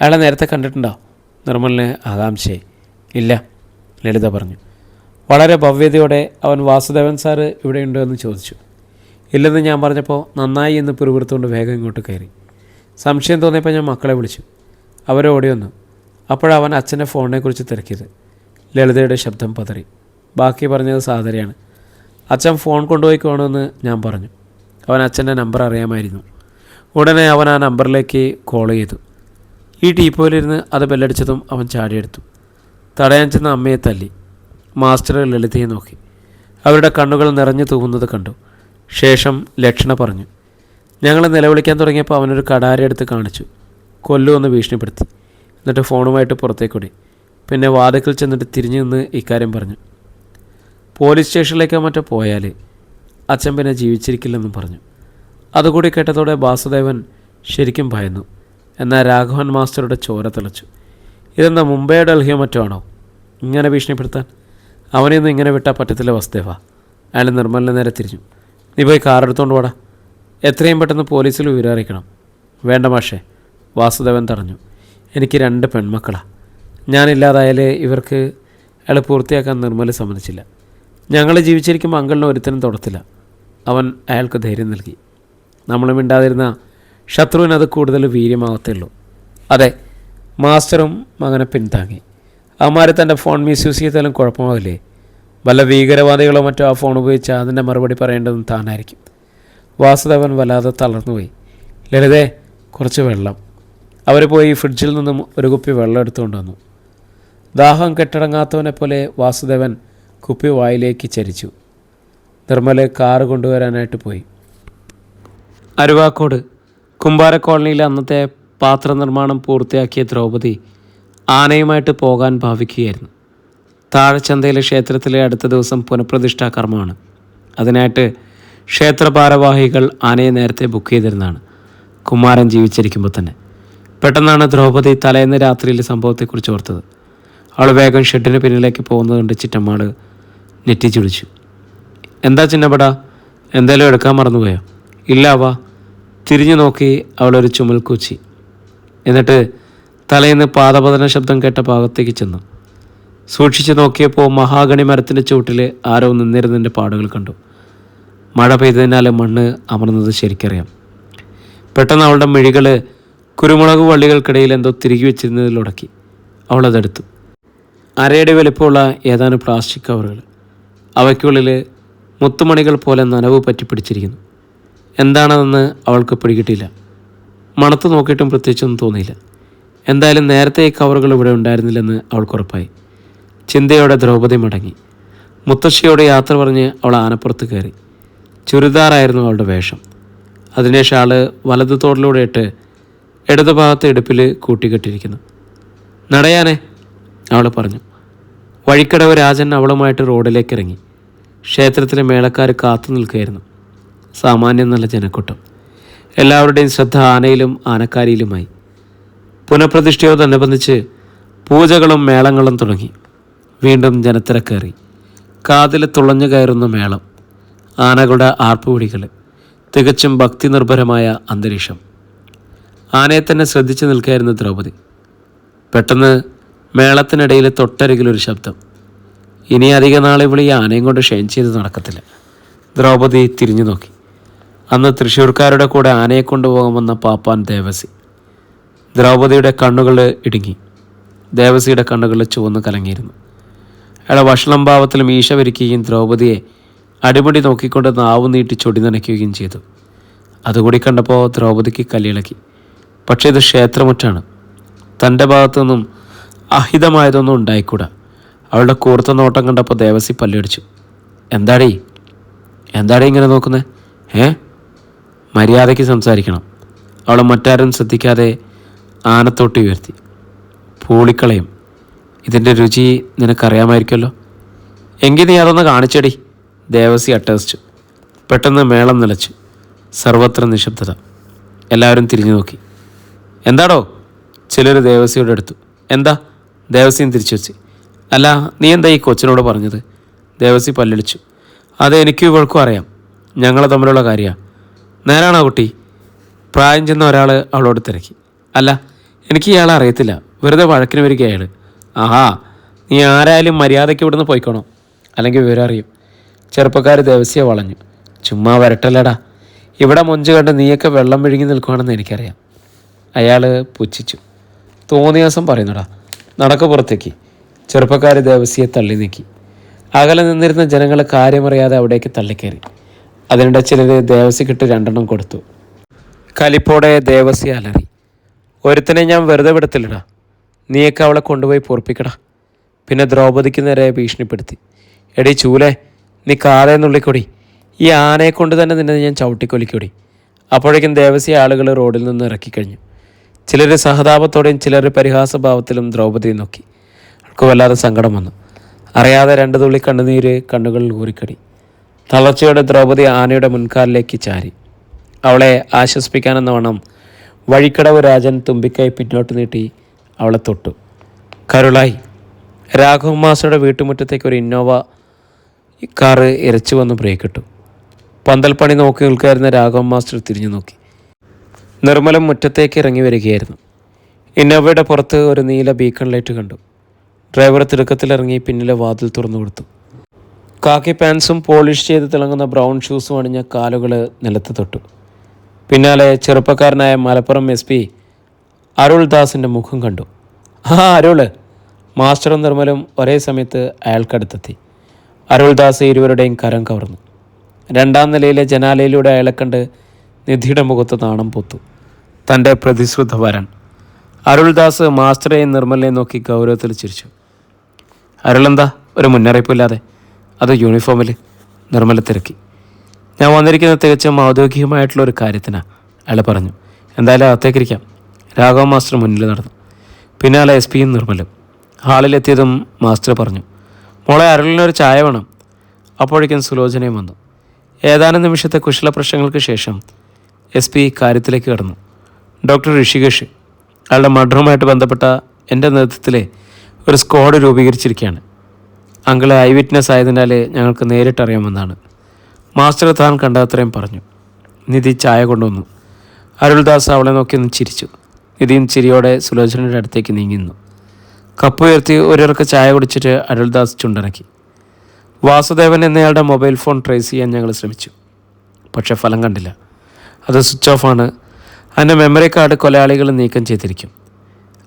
അയാളെ നേരത്തെ കണ്ടിട്ടുണ്ടോ? നിർമ്മലിന് ആകാംക്ഷയായി. ഇല്ല ലളിത പറഞ്ഞു. വളരെ ഭവ്യതയോടെ അവൻ വാസുദേവൻ സാറ് ഇവിടെയുണ്ടോ എന്ന് ചോദിച്ചു. ഇല്ലെന്ന് ഞാൻ പറഞ്ഞപ്പോൾ നന്നായി എന്ന് പിറുപിറുത്തുകൊണ്ട് വേഗം ഇങ്ങോട്ട് കയറി. സംശയം തോന്നിയപ്പോൾ ഞാൻ മക്കളെ വിളിച്ചു. അവരെ ഓടി വന്നു. അപ്പോഴവൻ അച്ഛന്റെ ഫോണിനെക്കുറിച്ച് തിരക്കിയത്. ലളിതയുടെ ശബ്ദം പതറി. ബാക്കി പറഞ്ഞത് സാധനയാണ് അച്ഛൻ ഫോൺ കൊണ്ടുപോയിക്കോണമെന്ന് ഞാൻ പറഞ്ഞു. അവൻ അച്ഛന്റെ നമ്പർ അറിയാമായിരുന്നു. ഉടനെ അവൻ ആ നമ്പറിലേക്ക് കോൾ ചെയ്തു. ഈ ടീപ്പോയിലിരുന്ന് അത് ബെല്ലടിച്ചതും അവൻ ചാടിയെടുത്തു. തടയാൻ ചെന്ന അമ്മയെ തല്ലി. മാസ്റ്റർ ലളിതയെ നോക്കി. അവരുടെ കണ്ണുകൾ നിറഞ്ഞു തൂവുന്നത് കണ്ടു. ശേഷം ലക്ഷണ പറഞ്ഞു. ഞങ്ങൾ നിലവിളിക്കാൻ തുടങ്ങിയപ്പോൾ അവനൊരു കടാര എടുത്ത് കാണിച്ചു. കൊല്ലുമെന്ന് ഭീഷണിപ്പെടുത്തി. എന്നിട്ട് ഫോണുമായിട്ട് പുറത്തേക്കൂടി. പിന്നെ വാതിക്കൽ ചെന്നിട്ട് തിരിഞ്ഞു നിന്ന് ഇക്കാര്യം പറഞ്ഞു. പോലീസ് സ്റ്റേഷനിലേക്കോ മറ്റോ പോയാൽ അച്ഛൻ പിന്നെ ജീവിച്ചിരിക്കില്ലെന്നും പറഞ്ഞു. അതുകൂടി കേട്ടതോടെ വാസുദേവൻ ശരിക്കും ഭയന്നു. എന്നാൽ രാഘവൻ മാസ്റ്ററുടെ ചോര തിളച്ചു. ഇതെന്താ മുംബൈ ഡൽഹിയോ മറ്റോ ആണോ? ഇങ്ങനെ ഭീഷണിപ്പെടുത്താൻ? അവനെയൊന്നും ഇങ്ങനെ വിട്ടാൽ പറ്റത്തില്ല വസുദേവ. അയാൾ നിർമ്മലിനെ നേരെ തിരിഞ്ഞു. നീ പോയി കാർ എടുത്തുകൊണ്ട് പോടാ എത്രയും പെട്ടെന്ന് പോലീസിൽ വിവരറിയിക്കണം വേണ്ട മാഷേ വാസുദേവൻ തടഞ്ഞു. എനിക്ക് രണ്ട് പെൺമക്കളാ. ഞാനില്ലാതായാലേ ഇവർക്ക് അയാൾ പൂർത്തിയാക്കാൻ നിർമ്മല സമ്മതിച്ചില്ല. ഞങ്ങൾ ജീവിച്ചിരിക്കുമ്പോൾ അങ്കിളിനെ ഒരുത്തനും തൊടത്തില്ല. അവൻ അയാൾക്ക് ധൈര്യം നൽകി. നമ്മൾ മിണ്ടാതിരുന്ന ശത്രുവിന് അത് കൂടുതൽ വീര്യമാകത്തുള്ളൂ അതെ മാസ്റ്ററും മകനെ പിന്താങ്ങി. അവന്മാരെ തന്റെ ഫോൺ മിസ്യൂസ് ചെയ്താലും കുഴപ്പമാകില്ലേ വല്ല ഭീകരവാദികളോ മറ്റോ ആ ഫോൺ ഉപയോഗിച്ച് അതിന്റെ മറുപടി പറയേണ്ടതും താനായിരിക്കും. വാസുദേവൻ വല്ലാതെ തളർന്നുപോയി. ലളിതേ കുറച്ച് വെള്ളം. അവർ പോയി ഫ്രിഡ്ജിൽ നിന്നും ഒരു കുപ്പി വെള്ളം എടുത്തുകൊണ്ട് വന്നു. ദാഹം കെട്ടടങ്ങാത്തവനെ പോലെ വാസുദേവൻ കുപ്പി വായിലേക്ക് ചരിച്ചു. നിർമ്മൽ കാറ് കൊണ്ടുവരാനായിട്ട് പോയി. അരുവാക്കോട് കുമ്പാര കോളനിയിലെ അന്നത്തെ പാത്ര നിർമ്മാണം പൂർത്തിയാക്കിയ ദ്രൗപദി ആനയുമായിട്ട് പോകാൻ ഭാവിക്കുകയായിരുന്നു. താഴെച്ചന്തയിലെ ക്ഷേത്രത്തിലെ അടുത്ത ദിവസം പുനഃപ്രതിഷ്ഠാ കർമ്മമാണ്. അതിനായിട്ട് ക്ഷേത്ര ഭാരവാഹികൾ ആനയെ നേരത്തെ ബുക്ക് ചെയ്തിരുന്നതാണ്. കുമാരൻ ജീവിച്ചിരിക്കുമ്പോൾ തന്നെ. പെട്ടെന്നാണ് ദ്രൗപദി തലേന്ന് രാത്രിയിലെ സംഭവത്തെക്കുറിച്ച് ഓർത്തത്. അവൾ വേഗം ഷെഡിന് പിന്നിലേക്ക് പോകുന്നത് കണ്ട് ചിറ്റമ്മാട് നെറ്റിച്ചുടിച്ചു എന്താ ചിന്നപ്പട? എന്തേലും എടുക്കാൻ മറന്നുപോയോ? ഇല്ല വാ. തിരിഞ്ഞു നോക്കി അവളൊരു ചുമൽ കൂച്ചി എന്നിട്ട് തലേന്ന് പാദപതന ശബ്ദം കേട്ട ഭാഗത്തേക്ക് ചെന്നു. സൂക്ഷിച്ചു നോക്കിയപ്പോൾ മഹാഗണി മരത്തിന്റെ ചുവട്ടിൽ ആരോ നിന്നിരുന്നതിന്റെ പാടുകൾ കണ്ടു. മഴ പെയ്തതിനാൽ മണ്ണ് അമർന്നത് ശരിക്കറിയാം. പെട്ടെന്ന് അവളുടെ മിഴികൾ കുരുമുളക് വള്ളികൾക്കിടയിൽ എന്തോ തിരികെ വെച്ചിരുന്നതിലുടക്കി അവളതെടുത്തു അരയുടെ വലിപ്പമുള്ള ഏതാനും പ്ലാസ്റ്റിക് കവറുകൾ. അവയ്ക്കുള്ളിൽ മുത്തുമണികൾ പോലെ നനവ് പറ്റിപ്പിടിച്ചിരിക്കുന്നു എന്താണതെന്ന് അവൾക്ക് പിടികിട്ടില്ല മണത്ത് നോക്കിയിട്ടും പ്രത്യേകിച്ചൊന്നും തോന്നിയില്ല. എന്തായാലും നേരത്തെ ഈ കവറുകൾ ഇവിടെ ഉണ്ടായിരുന്നില്ലെന്ന് അവൾക്ക് ഉറപ്പായി. ചിന്തയോടെ ദ്രൗപദി മടങ്ങി. മുത്തശ്ശിയോട് യാത്ര പറഞ്ഞ് അവൾ ആനപ്പുറത്ത് കയറി. ചുരിദാറായിരുന്നു അവളുടെ വേഷം. അതിനെ ഷാൾ വലതു തോളിലൂടെ ഇട്ട് ഇടതു ഭാഗത്തെ ഇടുപ്പിൽ കൂട്ടിക്കെട്ടിയിരിക്കുന്നു നടയാനേ അവൾ പറഞ്ഞു. വഴിക്കടവ് രാജൻ അവളുമായിട്ട് റോഡിലേക്ക് ഇറങ്ങി ക്ഷേത്രത്തിലെ മേളക്കാർ കാത്തു നിൽക്കുകയായിരുന്നു. സാമാന്യം നല്ല ജനക്കൂട്ടം. എല്ലാവരുടെയും ശ്രദ്ധ ആനയിലും ആനക്കാരിയിലുമായി. പുനഃപ്രതിഷ്ഠയോടനുബന്ധിച്ച് പൂജകളും മേളങ്ങളും തുടങ്ങി. വീണ്ടും ജനത്തിരക്കേറി. കാതിൽ തുളഞ്ഞു കയറുന്ന മേളം. ആനകളുടെ ആർപ്പുവിളികൾ തികച്ചും ഭക്തി നിർഭരമായ അന്തരീക്ഷം. ആനയെ തന്നെ ശ്രദ്ധിച്ചു നിൽക്കുകയായിരുന്നു ദ്രൗപദി. പെട്ടെന്ന് മേളത്തിനിടയിൽ തൊട്ടരികിലൊരു ശബ്ദം. ഇനി അധിക നാൾ ഇവിടെ ഈ ആനയും കൊണ്ട് ഷെയിൻ ചെയ്ത് നടക്കത്തില്ല. ദ്രൗപദി തിരിഞ്ഞു നോക്കി. അന്ന് തൃശ്ശൂർക്കാരുടെ കൂടെ ആനയെ കൊണ്ടുപോകാമെന്ന പാപ്പാൻ ദേവസി. ദ്രൗപദിയുടെ കണ്ണുകൾ ഇടുങ്ങി. ദേവസിയുടെ കണ്ണുകൾ ചുവന്ന് കലങ്ങിയിരുന്നു. അയാളെ വഷളം ഭാവത്തിൽ മീശ വരിക്കുകയും ദ്രൗപദിയെ അടിമുടി നോക്കിക്കൊണ്ട് നാവ് നീട്ടി ചൊടി നനയ്ക്കുകയും ചെയ്തു. അതുകൂടി കണ്ടപ്പോൾ ദ്രൗപദിക്ക് കല്ലിളക്കി. പക്ഷേ ഇത് ക്ഷേത്രമുറ്റാണ്. തന്റെ ഭാഗത്തു നിന്നും അഹിതമായതൊന്നും ഉണ്ടായിക്കൂടാ. അവളുടെ കൂർത്ത നോട്ടം കണ്ടപ്പോൾ ദേവസി പല്ലടിച്ചു. എന്താടീ? എന്താടീ ഇങ്ങനെ നോക്കുന്നത് ഏ? മര്യാദയ്ക്ക് സംസാരിക്കണം. അവളെ മറ്റാരും ശ്രദ്ധിക്കാതെ ആനത്തോട്ടി ഉയർത്തി. പൂളിക്കളയും ഇതിന്റെ രുചി നിനക്കറിയാമായിരിക്കുമല്ലോ? എങ്കിൽ നീ അതൊന്ന് കാണിച്ചടി ദേവസി അട്ടഹസിച്ചു. പെട്ടെന്ന് മേളം നിലച്ചു. സർവത്ര നിശബ്ദത. എല്ലാവരും തിരിഞ്ഞു നോക്കി. എന്താടോ? ചിലർ ദേവസിയോട് എടുത്തു. എന്താ? ദേവസിയും തിരിച്ചു വെച്ച്. അല്ല നീ എന്താ ഈ കൊച്ചിനോട് പറഞ്ഞത്? ദേവസി പല്ലടിച്ചു. അത് എനിക്കും ഇവൾക്കും അറിയാം. ഞങ്ങൾ തമ്മിലുള്ള കാര്യമാണ് നേരാണോ കുട്ടി? പ്രായം ചെന്ന ഒരാൾ അവളോട് തിരക്കി. അല്ല എനിക്ക് ഇയാളെ അറിയത്തില്ല. വെറുതെ വഴക്കിന് വരിക അയാൾ ആഹാ നീ ആരായാലും മര്യാദയ്ക്ക് ഇവിടുന്ന് പോയിക്കോണം. അല്ലെങ്കിൽ വിവരം അറിയും. ചെറുപ്പക്കാർ ദേവസ്യ വളഞ്ഞു. ചുമ്മാ വരട്ടല്ലടാ. ഇവിടെ മൊഞ്ച് കണ്ട് നീയൊക്കെ വെള്ളം വിഴുങ്ങി നിൽക്കുകയാണെന്ന് എനിക്കറിയാം. അയാൾ പുച്ഛിച്ചു. തോന്നിയാസം പറയുന്നുടാ നടക്ക് പുറത്തേക്ക്. ചെറുപ്പക്കാർ ദേവസ്യയെ തള്ളി നീക്കി. അകലെ നിന്നിരുന്ന ജനങ്ങൾ കാര്യമറിയാതെ അവിടേക്ക് തള്ളിക്കയറി. അതിനിടെ ചിലർ ദേവസിക്കിട്ട് രണ്ടെണ്ണം കൊടുത്തു. കലിപ്പോടെ ദേവസ്യ അലറി. ഒരുത്തനെ ഞാൻ വെറുതെ വിടത്തില്ലടാ. നീയൊക്കെ അവളെ കൊണ്ടുപോയി പൊറപ്പിക്കടാ. പിന്നെ ദ്രൗപദിക്ക് നേരെ ഭീഷണിപ്പെടുത്തി. എടീ ചൂലെ നീ കാതെ നുള്ളിക്കൊടി. ഈ ആനയെ കൊണ്ട് തന്നെ നിന്നെ ഞാൻ ചവിട്ടിക്കൊലിക്കൊടി. അപ്പോഴേക്കും ദേവസ്യ ആളുകൾ റോഡിൽ നിന്ന് ഇറക്കിക്കഴിഞ്ഞു. ചിലർ സഹതാപത്തോടെയും ചിലർ പരിഹാസഭാവത്തിലും ദ്രൗപദിയെ നോക്കി. അവൾക്ക് വല്ലാതെ സങ്കടം വന്നു. അറിയാതെ രണ്ട് തുള്ളി കണ്ണുനീര് കണ്ണുകളിൽ ഊറിക്കടി തളർച്ചയോടെ ദ്രൗപദി ആനയുടെ മുൻകാലിലേക്ക് ചാരി. അവളെ ആശ്വസിപ്പിക്കാനെന്ന വണ്ണം വഴിക്കടവ് രാജൻ തുമ്പിക്കൈ പിന്നോട്ട് നീട്ടി അവളെ തൊട്ടു. കരുളായി. രാഘവ മാസയുടെ വീട്ടുമുറ്റത്തേക്ക് ഒരു ഇന്നോവ കാറ് ഇരച്ചു വന്ന് ബ്രേക്ക് ഇട്ടു. പന്തൽപ്പണി നോക്കി നിൽക്കായിരുന്ന രാഘവ മാസ്റ്റർ തിരിഞ്ഞു നോക്കി. നിർമ്മലം മുറ്റത്തേക്ക് ഇറങ്ങി വരികയായിരുന്നു. ഇന്നോവയുടെ പുറത്ത് ഒരു നീല ബീക്കൺ ലൈറ്റ് കണ്ടു. ഡ്രൈവർ തിടുക്കത്തിലിറങ്ങി പിന്നിലെ വാതിൽ തുറന്നു കൊടുത്തു. കാക്കി പാൻസും പോളിഷ് ചെയ്ത് തിളങ്ങുന്ന ബ്രൗൺ ഷൂസും അണിഞ്ഞ കാലുകൾ നിലത്ത് തൊട്ടു. പിന്നാലെ ചെറുപ്പക്കാരനായ മലപ്പുറം എസ് പി അരുൾദാസിന്റെ മുഖം കണ്ടു. ആ അരുൾ. മാസ്റ്ററും നിർമ്മലും ഒരേ സമയത്ത് അയാൾക്കടുത്തെത്തി അരുൾദാസ് ഇരുവരുടെയും കരം കവർന്നു. രണ്ടാം നിലയിലെ ജനാലയിലൂടെ അയാളെ കണ്ട് നിധിയുടെ മുഖത്ത് നാണം പൊത്തു. തന്റെ പ്രതിശ്രുത വരൻ അരുൾദാസ് മാസ്റ്ററെയും നിർമ്മലിനെയും നോക്കി ഗൗരവത്തിൽ ചിരിച്ചു. അരുളെന്താ? ഒരു മുന്നറിയിപ്പില്ലാതെ. അത് യൂണിഫോമിൽ നിർമ്മല തിരക്കി. ഞാൻ വന്നിരിക്കുന്ന തികച്ചും ഔദ്യോഗികമായിട്ടുള്ള ഒരു കാര്യത്തിനാണ് അയാൾ പറഞ്ഞു. എന്തായാലും അകത്തേക്കിരിക്കാം. രാഘവ മാസ്റ്റർ മുന്നിൽ നടന്നു. പിന്നാലെ എസ് പിയും നിർമ്മലും. ഹാളിലെത്തിയതും മാസ്റ്റർ പറഞ്ഞു. മോളെ അരുളിനൊരു ചായ വേണം. അപ്പോഴേക്കും സുലോചനയും വന്നു. ഏതാനും നിമിഷത്തെ കുശല പ്രശ്നങ്ങൾക്ക് ശേഷം എസ് പി കാര്യത്തിലേക്ക് കടന്നു. ഡോക്ടർ ഋഷികേഷ് അയാളുടെ മർഡറുമായിട്ട് ബന്ധപ്പെട്ട എന്റെ നേതൃത്വത്തിലെ ഒരു സ്ക്വാഡ് രൂപീകരിച്ചിരിക്കുകയാണ്. അങ്കിൾ ഐ വിറ്റ്നസ് ആയതിനാൽ ഞങ്ങൾക്ക് നേരിട്ടറിയാമെന്നാണ്. മാസ്റ്റർ താൻ കണ്ടത്രയും പറഞ്ഞു. നിധി ചായ കൊണ്ടുവന്നു. അരുൾദാസ് അവളെ നോക്കി ഒന്ന് ചിരിച്ചു. നിധിയും ചിരിയോടെ സുലോചനയുടെ അടുത്തേക്ക് നീങ്ങുന്നു. കപ്പ് ഉയർത്തി ഒരിറക്ക് ചായ കുടിച്ചിട്ട് അരുൾദാസ് ചുണ്ടനക്കി. വാസുദേവൻ എന്നയാളുടെ മൊബൈൽ ഫോൺ ട്രേസ് ചെയ്യാൻ ഞങ്ങൾ ശ്രമിച്ചു. പക്ഷേ ഫലം കണ്ടില്ല. അത് സ്വിച്ച് ഓഫാണ് അതിന്റെ മെമ്മറി കാർഡ് കൊലയാളികൾ നീക്കം ചെയ്തിരിക്കും.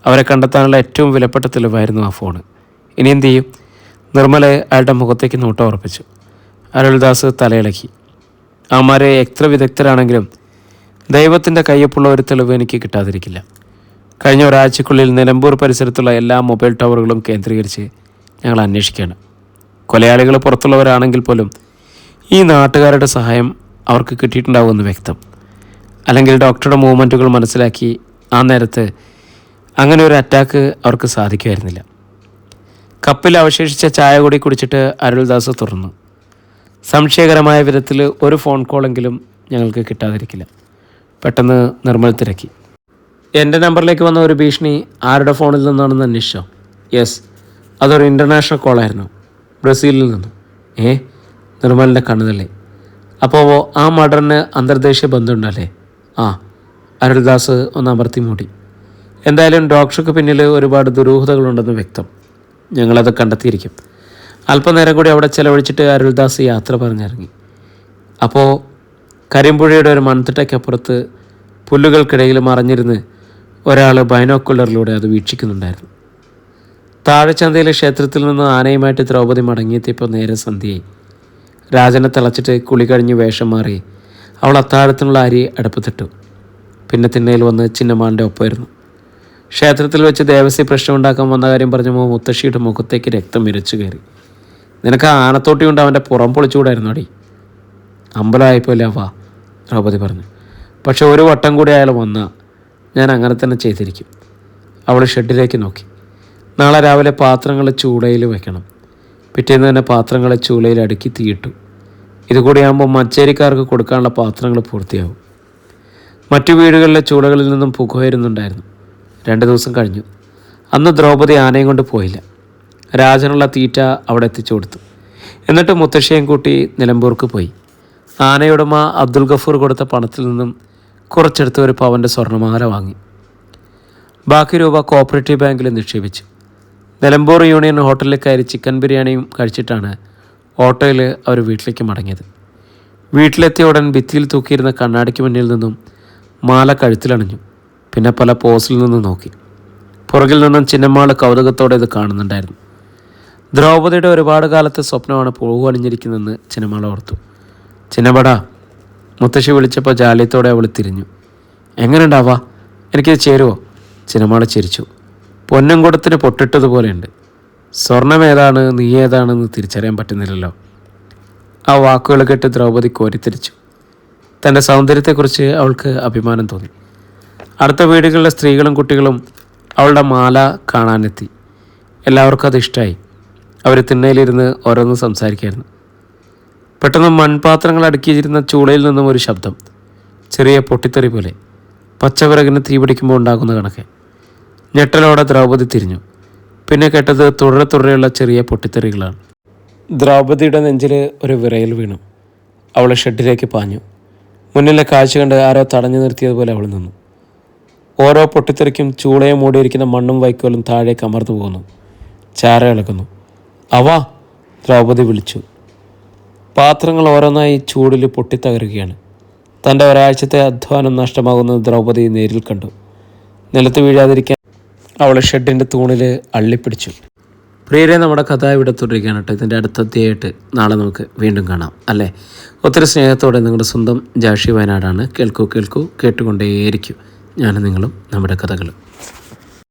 അവരെ കണ്ടെത്താനുള്ള ഏറ്റവും വിലപ്പെട്ട തെളിവായിരുന്നു ആ ഫോണ്. ഇനി എന്തു ചെയ്യും? നിർമ്മലെ അയാളുടെ മുഖത്തേക്ക് നോട്ടം ഉറപ്പിച്ചു. അരുൾദാസ് തലയിളക്കി. അവന്മാരെ എത്ര വിദഗ്ധരാണെങ്കിലും ദൈവത്തിന്റെ കയ്യൊപ്പുള്ള ഒരു തെളിവ് എനിക്ക് കിട്ടാതിരിക്കില്ല. കഴിഞ്ഞ ഒരാഴ്ചക്കുള്ളിൽ നിലമ്പൂർ പരിസരത്തുള്ള എല്ലാ മൊബൈൽ ടവറുകളും കേന്ദ്രീകരിച്ച് ഞങ്ങൾ അന്വേഷിക്കുകയാണ്. കൊലയാളികൾ പുറത്തുള്ളവരാണെങ്കിൽ പോലും ഈ നാട്ടുകാരുടെ സഹായം അവർക്ക് കിട്ടിയിട്ടുണ്ടാവുമെന്ന് വ്യക്തം. അല്ലെങ്കിൽ ഡോക്ടറുടെ മൂവ്മെന്റുകൾ മനസ്സിലാക്കി ആ നേരത്ത് അങ്ങനെ ഒരു അറ്റാക്ക് അവർക്ക് സാധിക്കുമായിരുന്നില്ല. കപ്പിൽ അവശേഷിച്ച ചായ കൂടി കുടിച്ചിട്ട് അരുൾദാസ് തുറന്നു. സംശയകരമായ വിധത്തിൽ ഒരു ഫോൺ കോളെങ്കിലും ഞങ്ങൾക്ക് കിട്ടാതിരിക്കില്ല. പെട്ടെന്ന് നിർമ്മൽ തിരക്കി. എന്റെ നമ്പറിലേക്ക് വന്ന ഒരു ഭീഷണി ആരുടെ ഫോണിൽ നിന്നാണെന്ന് അന്വേഷിച്ചോ? യെസ് അതൊരു ഇന്റർനാഷണൽ കോളായിരുന്നു ബ്രസീലിൽ നിന്ന്. ഏ നിർമ്മലിന്റെ കണ്ണുതള്ളി. അപ്പോൾ ആ മർഡറിന് അന്തർദേശീയ ബന്ധമുണ്ടല്ലേ? ആ അരുൾദാസ് ഒന്ന് അമർത്തി മൂടി. എന്തായാലും ഡോക്ടർക്ക് പിന്നിൽ ഒരുപാട് ദുരൂഹതകളുണ്ടെന്ന് വ്യക്തം. ഞങ്ങളത് കണ്ടെത്തിയിരിക്കും. അല്പനേരം കൂടി അവിടെ ചെലവഴിച്ചിട്ട് അരുൾദാസ് യാത്ര പറഞ്ഞിറങ്ങി. അപ്പോൾ കരിമ്പുഴയുടെ ഒരു മൺതിട്ടയ്ക്കപ്പുറത്ത് പുല്ലുകൾക്കിടയിൽ മറഞ്ഞിരുന്ന് ഒരാൾ ബൈനോക്കുലറിലൂടെ അത് വീക്ഷിക്കുന്നുണ്ടായിരുന്നു. താഴെച്ചന്തയിലെ ക്ഷേത്രത്തിൽ നിന്ന് ആനയുമായിട്ട് ദ്രൗപദി മടങ്ങിയെത്തിയപ്പോൾ നേരെ സന്ധ്യയായി. രാജനെ തിളച്ചിട്ട് കുളി കഴിഞ്ഞ് വേഷം മാറി അവൾ അത്താഴത്തിനുള്ള അരി അടുപ്പത്തിട്ടു. പിന്നെ തിന്നയിൽ വന്ന് ചിന്നമാന്റെ ഒപ്പമായിരുന്നു. ക്ഷേത്രത്തിൽ വെച്ച് ദേവസ്യ പ്രശ്നമുണ്ടാക്കാൻ വന്ന കാര്യം പറഞ്ഞപ്പോൾ മുത്തശ്ശിയുടെ മുഖത്തേക്ക് രക്തം വിരച്ചു കയറി. നിനക്ക് ആ ആനത്തോട്ടി കൊണ്ട് അവന്റെ പുറം പൊളിച്ചുകൂടായിരുന്നു അടി അമ്പലമായപ്പോലെ വാ ദ്രൗപതി പറഞ്ഞു. പക്ഷെ ഒരു വട്ടം കൂടി അയാൾ വന്ന ഞാൻ അങ്ങനെ തന്നെ ചെയ്തിരിക്കും. അവൾ ഷെഡിലേക്ക് നോക്കി. നാളെ രാവിലെ പാത്രങ്ങൾ ചൂളയിൽ വെക്കണം. പിറ്റേന്ന് തന്നെ പാത്രങ്ങളെ ചൂളയിൽ അടുക്കി തീയിട്ടു. ഇതുകൂടിയാകുമ്പോൾ മച്ചേരിക്കാർക്ക് കൊടുക്കാനുള്ള പാത്രങ്ങൾ പൂർത്തിയാവും. മറ്റു വീടുകളിലെ ചൂളകളിൽ നിന്നും പുകവരുന്നുണ്ടായിരുന്നു. രണ്ട് ദിവസം കഴിഞ്ഞു. അന്ന് ദ്രൗപദി ആനയും കൊണ്ട് പോയില്ല. രാജനുള്ള തീറ്റ അവിടെ എത്തിച്ചു കൊടുത്തു. എന്നിട്ട് മുത്തശ്ശിയും കൂട്ടി നിലമ്പൂർക്ക് പോയി. ആനയുടമ അബ്ദുൽ ഗഫൂർ കൊടുത്ത പണത്തിൽ നിന്നും കുറച്ചെടുത്ത് ഒരു പവന്റെ സ്വർണമാല വാങ്ങി. ബാക്കി രൂപ കോപ്പറേറ്റീവ് ബാങ്കിൽ നിക്ഷേപിച്ചു. നിലമ്പൂർ യൂണിയൻ ഹോട്ടലിൽ കയറി ചിക്കൻ ബിരിയാണിയും കഴിച്ചിട്ടാണ് ഓട്ടോയിൽ അവർ വീട്ടിലേക്ക് മടങ്ങിയത്. വീട്ടിലെത്തിയ ഉടൻ ഭിത്തിയിൽ തൂക്കിയിരുന്ന കണ്ണാടിക്ക് മുന്നിൽ നിന്നും മാല കഴുത്തിലണിഞ്ഞു. പിന്നെ പല പോസിൽ നിന്ന് നോക്കി. പുറകിൽ നിന്നും ചിന്നമ്മാൾ കൗതുകത്തോടെ ഇത് കാണുന്നുണ്ടായിരുന്നു. ദ്രൗപദിയുടെ ഒരുപാട് കാലത്തെ സ്വപ്നമാണ് പൂവ് അണിഞ്ഞിരിക്കുന്നതെന്ന് ചിന്നമ്മാൾ ഓർത്തു. ചിന്നപ്പടാ മുത്തശ്ശി വിളിച്ചപ്പോൾ ജാലിയത്തോടെ അവൾ തിരിഞ്ഞു. എങ്ങനെയുണ്ടാവാ? എനിക്കിത് ചേരുവോ? ചിന്നമാള ചിരിച്ചു. പൊന്നംകുടത്തിന് പൊട്ടിട്ടതുപോലെയുണ്ട്. സ്വർണം ഏതാണ് നീ ഏതാണെന്ന് തിരിച്ചറിയാൻ പറ്റുന്നില്ലല്ലോ. ആ വാക്കുകൾ കേട്ട് ദ്രൗപദി കോരിത്തിരിച്ചു. തന്റെ സൗന്ദര്യത്തെക്കുറിച്ച് അവൾക്ക് അഭിമാനം തോന്നി. അടുത്ത വീടുകളിലെ സ്ത്രീകളും കുട്ടികളും അവളുടെ മാല കാണാനെത്തി. എല്ലാവർക്കും അത് ഇഷ്ടമായി അവർ തിണ്ണയിലിരുന്ന് ഓരോന്ന് സംസാരിക്കായിരുന്നു. പെട്ടെന്ന് മൺപാത്രങ്ങൾ അടുക്കിയിരുന്ന ചൂളയിൽ നിന്നും ഒരു ശബ്ദം. ചെറിയ പൊട്ടിത്തെറി പോലെ. പച്ചവിറകിന് തീ പിടിക്കുമ്പോൾ ഉണ്ടാകുന്ന കണക്ക്. ഞെട്ടലോടെ ദ്രൗപദി തിരിഞ്ഞു. പിന്നെ കേട്ടത് തുടരെ തുടരെയുള്ള ചെറിയ പൊട്ടിത്തെറികളാണ്. ദ്രൗപദിയുടെ നെഞ്ചിൽ ഒരു വിറയൽ വീണു. അവളെ ഷെഡിലേക്ക് പാഞ്ഞു. മുന്നിലെ കാഴ്ച കണ്ട് ആരോ തടഞ്ഞു നിർത്തിയതുപോലെ അവൾ നിന്നു. ഓരോ പൊട്ടിത്തെറിക്കും ചൂളയെ മൂടിയിരിക്കുന്ന മണ്ണും വൈക്കോലും താഴേക്ക് അമർന്നു പോകുന്നു. ചാര ഇളകുന്നു അവ ദ്രൗപദി വിളിച്ചു. പാത്രങ്ങൾ ഓരോന്നായി ചൂടിൽ പൊട്ടിത്തകരുകയാണ്. തന്റെ ഒരാഴ്ചത്തെ അധ്വാനം നഷ്ടമാകുന്നത് ദ്രൗപദി നേരിൽ കണ്ടു. നിലത്ത് വീഴാതിരിക്കാൻ അവൾ ഷെഡിന്റെ തൂണിൽ അള്ളിപ്പിടിച്ചു. പ്രിയരെ നമ്മുടെ കഥ ഇവിടെ തുടരുകയാണ് കേട്ടോ. ഇതിന്റെ അടുത്ത അധ്യായമായിട്ട് നാളെ നമുക്ക് വീണ്ടും കാണാം അല്ലേ? ഒത്തിരി സ്നേഹത്തോടെ നിങ്ങളുടെ സ്വന്തം ജാഷി വയനാടാണ്. കേൾക്കൂ കേൾക്കൂ കേട്ടുകൊണ്ടേയിരിക്കൂ. ഞാനും നിങ്ങളും നമ്മുടെ കഥകളും